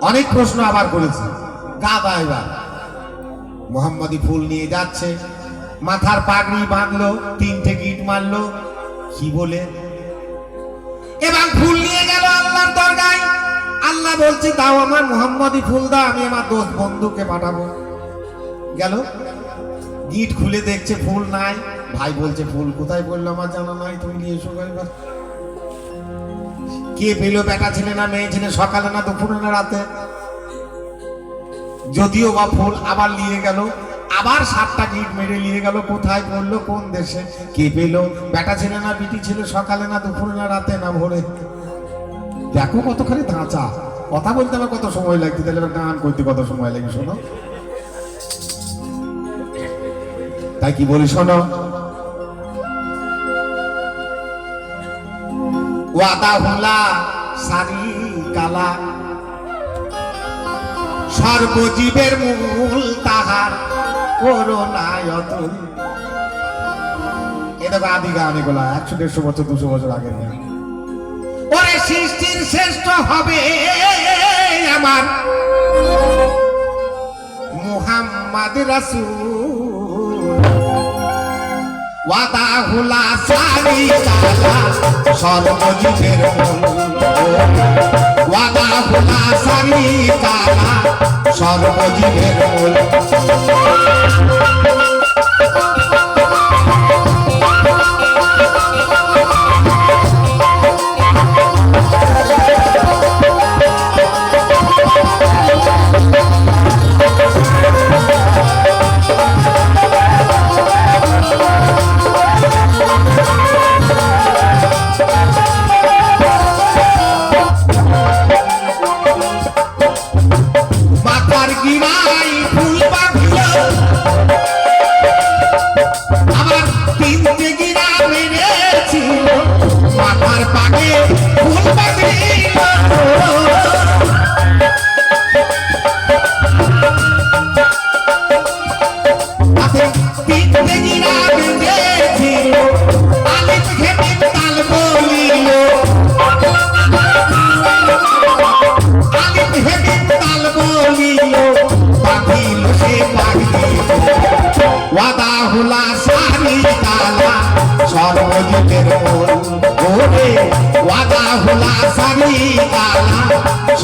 অনেক প্রশ্ন আবার করেছে। গাদা এবার। মোহাম্মদী ফুল নিয়ে যাচ্ছে। মাথার পাগড়ি বাঁধলো, তিনটে গিট মারলো। কি বলে? এবার ফুল নিয়ে গেল আল্লাহর দরগায়। আল্লাহ বলছে, দাও আমার মোহাম্মদী ফুল দাও, আমি আমার দোষ বন্ধুকে পাঠাবো। গেল। গিট খুলে দেখছে ফুল নাই। ভাই বলছে, ফুল কোথায় বলল আমার জানা নাই, তুমি নিয়ে এসো কে পেল, বেটা ছেলে না, মেয়ে ছেলে, সকালে না, দুপুরে না, রাতে। যদিও বা ফুল আবার নিয়ে গেল, আবার সাতটা গিট মেরে নিয়ে গেল, কোথায় পড়ল, কোন দেশে কে পেল? বেটা ছেলে না, বিটি ছেলে, সকালে না, দুপুরে না, রাতে না, ভোরে। দেখো কতখানি ধাঁচা। কথা বলতে আমার কত সময় লাগছে, তাহলে গান করতে কত সময় লাগে শোনো। তাই কি বলি, শোনো। ওয়াদা হুলা সর্বজীবের মূল তাহার করোনায় অতুল এটা তো আদি গান এগুলা, একশো, দেড়শো বছর, দুশো বছর আগে ওরে সৃষ্টির শ্রেষ্ঠ হবে আমার। মুহাম্মদ রাসূল। ওয়াদা হুলা সারি কালা সর্বজীবের ওয়াদা হুলা সারি কালা সর্বজীবের মূল।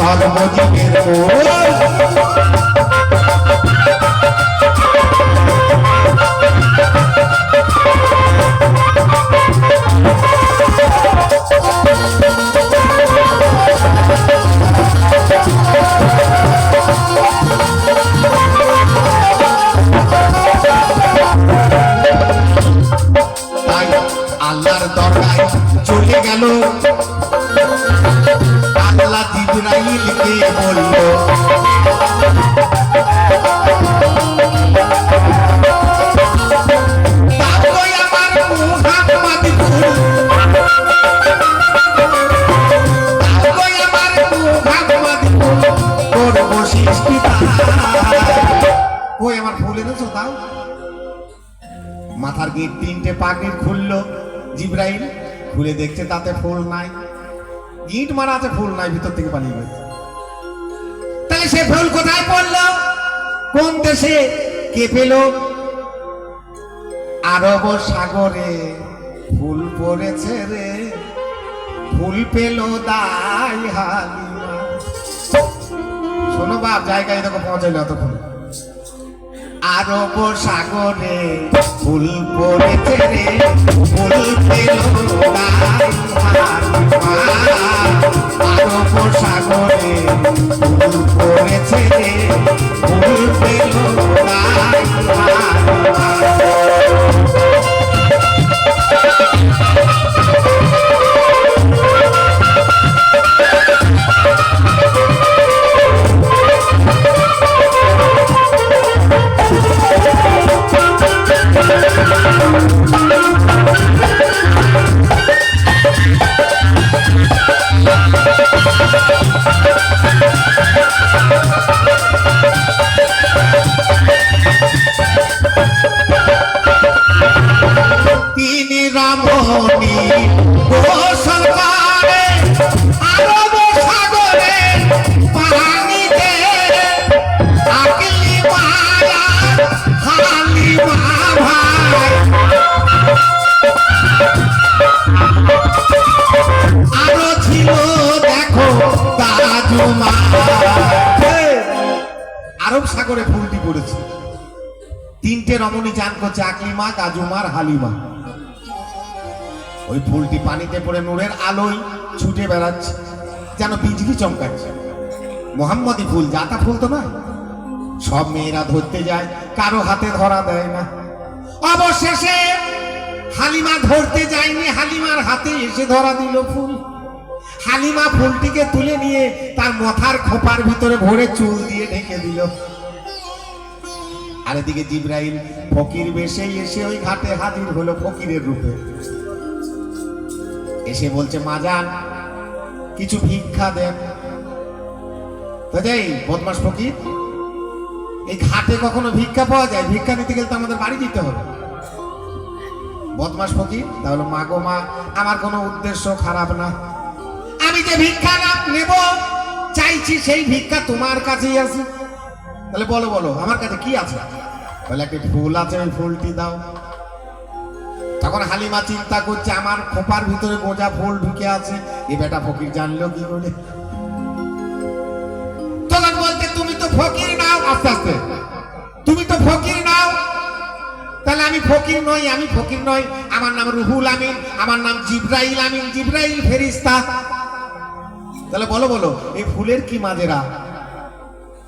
সর্বজিতের মূল তাই তাতে ফুল নাই, ইট মারা আছে ফুল নাই, ভিতর থেকে পালিয়ে গেছে। তাহলে সে ফুল কোথায় পড়ল? কোন দেশে? কে পেল? আরব সাগরে। ফুল পড়েছে রে, ফুল পেল দাই হালিমা। শোনো বাপ, জায়গায় দেখো পৌঁছাইলো এতক্ষণ। আরব সাগরে ফুল পড়েছে রে ফুল পেল আরব সাগরে ফুল পড়েছে রে ফুল পেল করছে আকলিমা কাজুমার হালিমা ওই ফুলটি পানিতে পড়ে নূরের আলোয় ছুটে বেড়াচ্ছে, যেন বিজলি চমকাচ্ছে। মোহাম্মদী ফুল জাতা ফুল তো নয়। সব মেয়েরা ধরতে যায়, কারও হাতে ধরা দেয় না। অবশেষে হালিমা ধরতে যায়নি, হালিমার হাতে এসে ধরা দিল ফুল। হালিমা ফুলটিকে তুলে নিয়ে তার মাথার খোপার ভিতরে ভরে চুল দিয়ে ঢেকে দিল। আর এদিকে জিব্রাইল ফকির বেশে এসে ওই ঘাটে হাজির হলো ফকিরের রূপে। এসে বলছে মাজান কিছু ভিক্ষা দেন। তো যাই বদমাস ফকির, এই ঘাটে কখনো ভিক্ষা পাওয়া যায়? ভিক্ষা নিতে গেলে তো আমাদের বাড়ি দিতে হবে। বদমাস ফকির তাহলে মা গো মা, আমার কোনো উদ্দেশ্য খারাপ না। আমি যে ভিক্ষা নেব, চাইছি সেই ভিক্ষা তোমার কাছেই আছে। তাহলে বলো বলো, আমার কাছে কি আছে? বলে একটি ফুল আছে, ওই ফুলটি দাও। তখন হালিমা চিন্তা করছে, আমার খোপার ভিতরে গোজা ফুল ঢুকে আছে, এ বেটা ফকির জানলো কি করে? তখন বলতে তুমি তো ফকির নাও আস্তে আস্তে। তুমি তো ফকির নাও। তাহলে আমি ফকির নই, আমি ফকির নই। আমার নাম রুহুল আমিন, আমার নাম জিব্রাইল আমিন, জিব্রাইল ফেরিস্তা। তাহলে বলো বলো, এই ফুলের কি মাজেরা?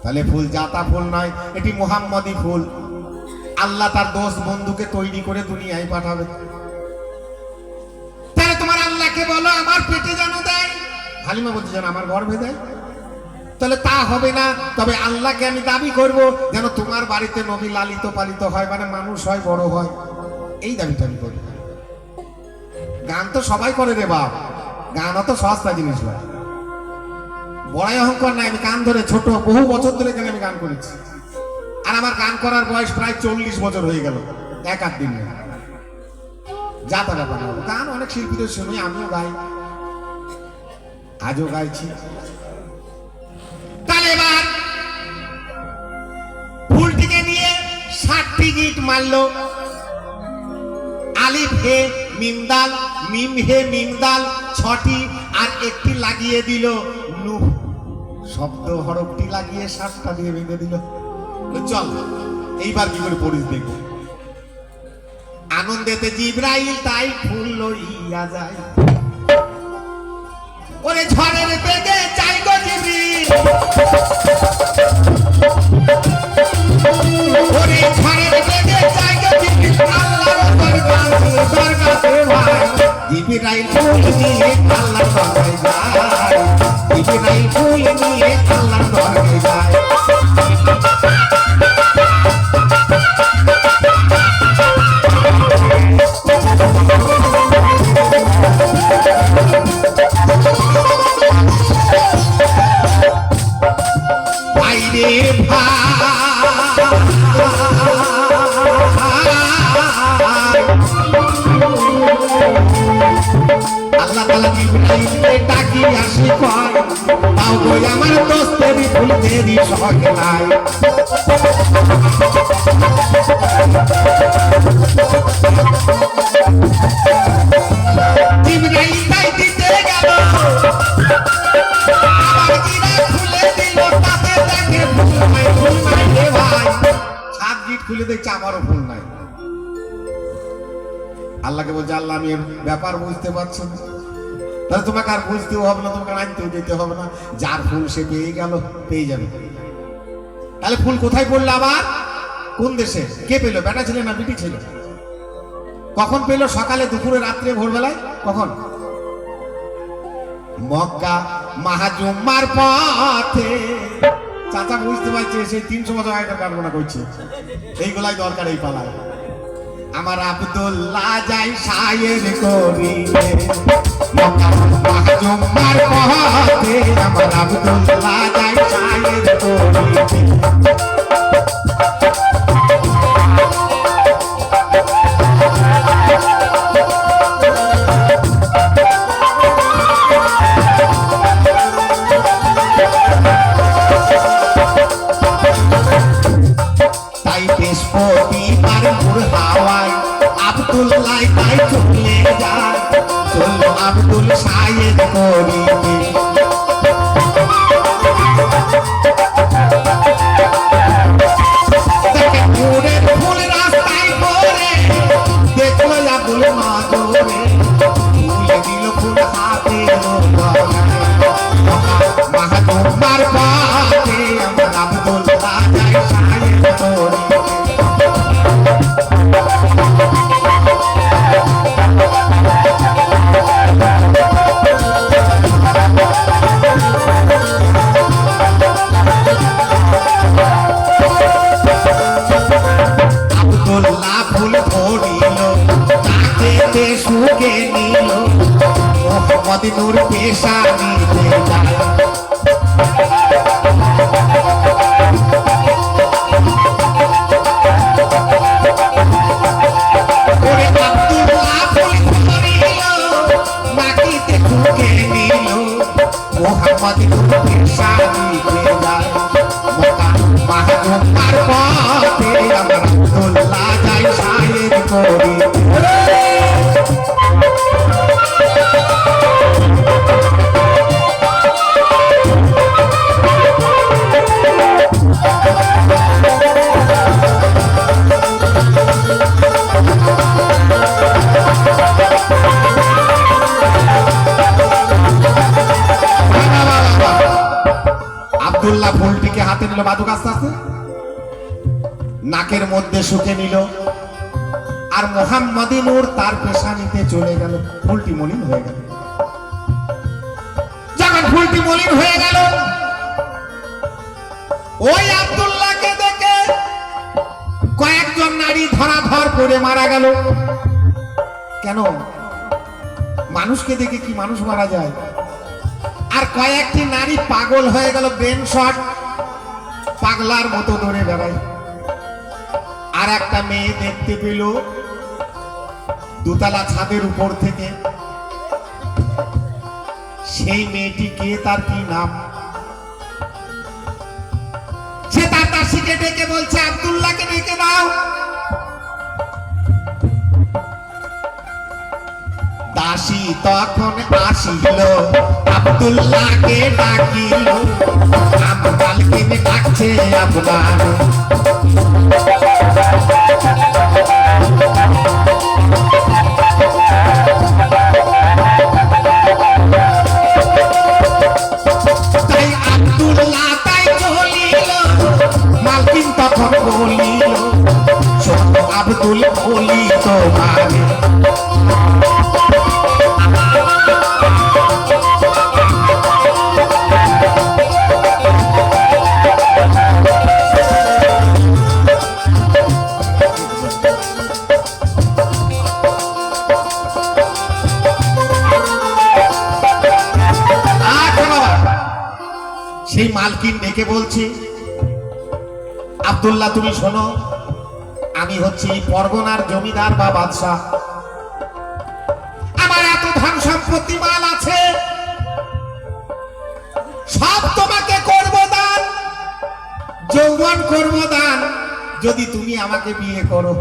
তাহলে ফুল জাতা ফুল নয়, এটি মোহাম্মদী ফুল। আল্লাহ তার দোষ বন্ধুকে তৈরি করে দুনিয়ায় পাঠাবে। তাহলে তোমার আল্লাহকে বলো, আমার পেটে যেন দেয়। হালিমা বলছে, যেন আমার গর্ভে দেয়। তাহলে তা হবে না, তবে আল্লাহকে আমি দাবি করব যেন তোমার বাড়িতে নবী লালিত পালিত হয় মানে মানুষ হয়, বড় হয়। এই দাবিটা আমি করি। গান তো সবাই করে রে বাপ। গান অত সস্তা জিনিস নয়। বড়াই অহংকার নাই, আমি গান ধরে, ছোট বহু বছর ধরে এখানে আমি গান করেছি। আর আমার গান করার বয়স প্রায় চল্লিশ বছর হয়ে গেল। এক আধ দিন যা তা ব্যাপার গান অনেক শিল্পীদের শুনি, আমিও গাই। আজও গাইছি। তাহলে ফুলটিকে নিয়ে ষাটটি গিট মারলো। আলিফ হে মিমদাল মিম হে মিমদাল ছটি আর একটি লাগিয়ে দিল। নূহ, শব্দ হরফটি লাগিয়ে সাতটা দিয়ে বেঁধে দিল। চল, এইবার কি করে পড়িস দেখব? আনন্দেতে জিব্রাইল তাই ফুল লইয়া যায়। ওরে ঝড়ের বেগে চাই গো জিব্রিল ওরে ঝড়ের বেগে চাই গো জিব্রিল আল্লাহর দরবারে দরগাতে জিব্রাইল ফুল নিয়ে আল্লাহর তাতে দেখে ফুল নাই ফুল নাই খুলে দেখছে আমারও ফুল নাই। আল্লাহকে বলছে, আল্লাহ আমি এর ব্যাপার বুঝতে পারছি না। তাহলে তোমাকে আর বুঝতেও হবে না, তোমাকে আনতেও যেতে হবে না। যার ফুল সে পেয়ে গেল, পেয়ে যাবে। তাহলে ফুল কোথায় পড়ল আবার? কোন দেশে? কে পেল? বেটা ছিল না বিটি ছিল? কখন পেল? সকালে, দুপুরে, রাত্রে, ভোরবেলায়? কখন? মক্কা মাহাজুম্মার পথে। চাচা বুঝতে পারছে সেই তিনশো বছর আগেকার কারখানা করছে। এইগুলাই দরকার এই পালায়। আমার আব্দুল্লাহ যাই সায়ের পথে আমার আব্দুল্লাহ যাই সায়ের মাধুরী যায় ফুল ধরিল, মাটিতে ঠুকে নিল। মোহাম্মদ নূর পেশানিতে যায়। মক্কা মাহবুবার পথে আমার আব্দুল্লাহ যায় শায়ের করি শুকে নিল। আর মোহাম্মদী নূর তার পেশা নিতে চলে গেল, ফুলটি মলিন হয়ে গেল। যখন ফুলটি মলিন হয়ে গেল, ওই আব্দুল্লাহকে দেখে কয়েকজন নারী ধরাধর করে মারা গেল। কেন? মানুষকে দেখে কি মানুষ মারা যায়? আর কয়েকটি নারী পাগল হয়ে গেল ব্রেন শট পাগলার মতো দৌড়ে বেড়ায়। আর একটা মেয়ে দেখতে পেল দোতলা ছাদের উপর থেকে। সেই মেয়েটি কে তার কি নাম? সে তার দাসীকে ডেকে বলছে, আব্দুল্লাহকে ডেকে দাও দাসী তখন আসিল, আব্দুল্লাহকে ডাকিল। আমদালকে ডাকছে আপনার। তাই আব্দুল্লাহ তাই চলিল আব্দুল্লাহ, তুমি শোনো, আমি হচ্ছি পরগনার জমিদার বা বাদশাহ। আমার এত ধন সম্পত্তি মাল আছে। সব তোমাকে করব দান, যৌবন করব দান, যদি তুমি আমাকে বিয়ে করো।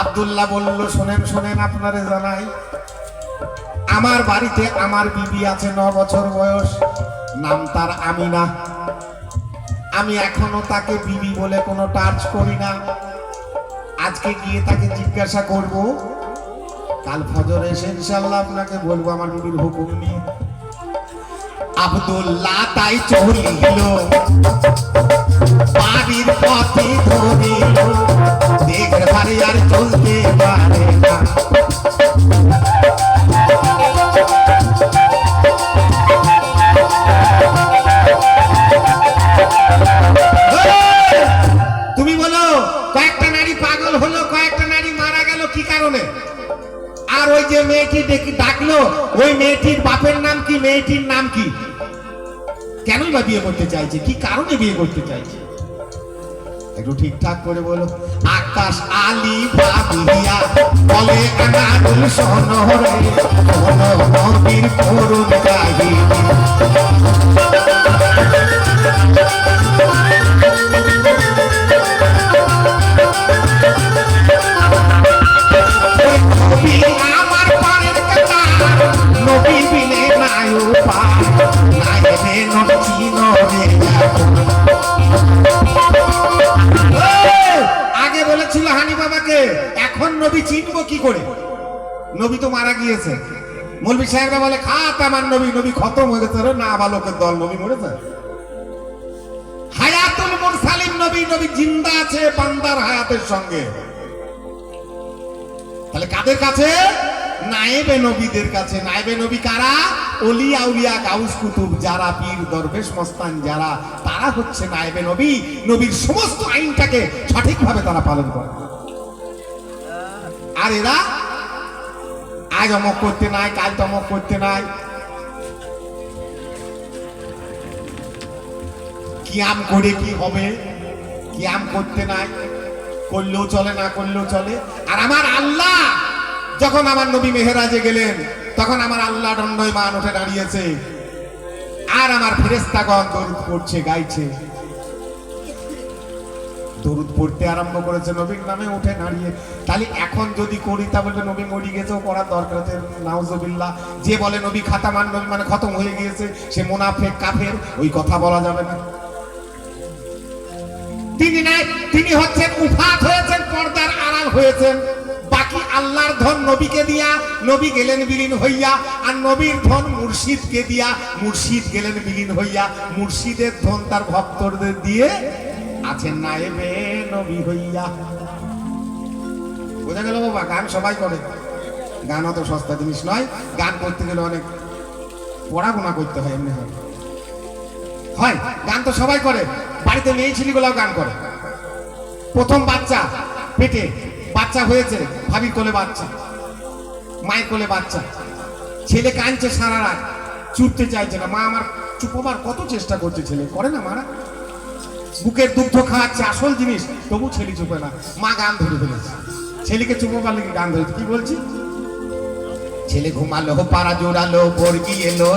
আব্দুল্লাহ বলল, শোনেন শোনেন আপনারে জানাই, আমার বাড়িতে আমার বিবি আছে, ন বছর বয়স, নাম তার আমিনা। আমি এখনও তাকে বিবি বলে কোনো টাচ করি না। আজকে গিয়ে তাকে জিজ্ঞাসা করব, কাল ফজর এসে ইনশাল্লাহ আপনাকে বলব, আমার বিবির হুকুম নিয়ে আব্দুল্লাহ তাই চলিল, বাড়ির পথে ধরিল বাড়ি আর চলতে পারে না। যে মেয়েটি ডেকে ডাকলো, ওই মেয়েটির বাপের নাম কি, মেয়েটির নাম কি? কেনই বা বিয়ে করতে চাইছে? কি কারণে বিয়ে করতে চাইছে? একটু ঠিকঠাক করে বলো। আকাশ আলী ভাবিয়া বলে আনারুল সনরে কোন নদীর করুণ কাহিনী নবী আগে বলেছিল হানি বাবাকে, এখন নবী চিনবো কি করে? নবী তো মারা গিয়েছে। মৌলবী সাহেবরা বলে খাত আমার নবী নবী খতম হয়ে গেছে না বালকের দল, নবী মরেছে। হায়াতুল মুরসালিম নবী নবী জিন্দা আছে বান্দার হায়াতের সঙ্গে। তাহলে কাদের কাছে? নায়েবে নবীদের কাছে। নায়েবে নবী কারা? আউলিয়া কুতুব, যারা পীর, দরবেশ, মস্তান, যারা, তারা হচ্ছে নায়েবে নবী। নবীর সমস্ত আইনটাকে সঠিকভাবে তারা পালন করে। আর এরা আজ অমক করতে নাই, কাল তমক করতে নাই। কিয়াম করে কি হবে? কিয়াম করতে নাই। করলেও চলে, না করলেও চলে। আর আমার আল্লাহ যখন আমার নবী মেহেরাজে গেলেন, তখন আমার আল্লাহ দণ্ডই মান উঠে দাঁড়িয়েছে। আর আমার ফেরেস্তাগণ দরুদ পড়ছে, গাইছে। দরুদ পড়তে আরম্ভ করেছে নবীর নামে, উঠে দাঁড়িয়ে। তাহলে এখন যদি করি, তাহলে নবী মরি গেছেও করার দরকার আছে, নাউজুবিল্লাহ। যে বলে নবী খাতামান নবী মানে খতম হয়ে গিয়েছে, সে মোনাফেক, কাফের, ওই কথা বলা যাবে না। তিনি নাই, তিনি হচ্ছেন, উফাত হয়েছেন, পর্দার আড়াল হয়েছেন। বাকি আল্লাহর ধন নবীকে দিয়া, নবী গেলেন বিলীন হইয়া, আর নবীর ধন মুর্শিদকে দিয়া, মুর্শিদ গেলেন বিলীন হইয়া। মুর্শিদের ধন তার ভক্তদের দিয়ে আছেন নায়েবে নবী হইয়া। বোঝা গেল বাবা, গান সবাই করে। গান অত সস্তা জিনিস নয়, গান করতে গেলে অনেক পড়াশোনা করতে হয় এমনি হয়। হয়, গান তো সবাই করে। বাড়িতে মেয়ে ছেলেগুলাও গান করে। প্রথম বাচ্চা পেটে বাচ্চা হয়েছে, ভাবির কোলে বাচ্চা, মায়ের কোলে বাচ্চা। ছেলে কাঁদছে সারা রাত চুপতে চাইছে না। মা আমার চুপবার কত চেষ্টা করছে ছেলে? করে না মারা? বুকের দুগ্ধ খাওয়াচ্ছে, আসল জিনিস, তবু ছেলে চুপে না। মা গান ধরে ফেলেছে। ছেলেকে চুপোবার লেগে গান ধরেছে। কি বলছি? ছেলে ঘুমালো, পাড়া জোড়ালো, বর্গি এলো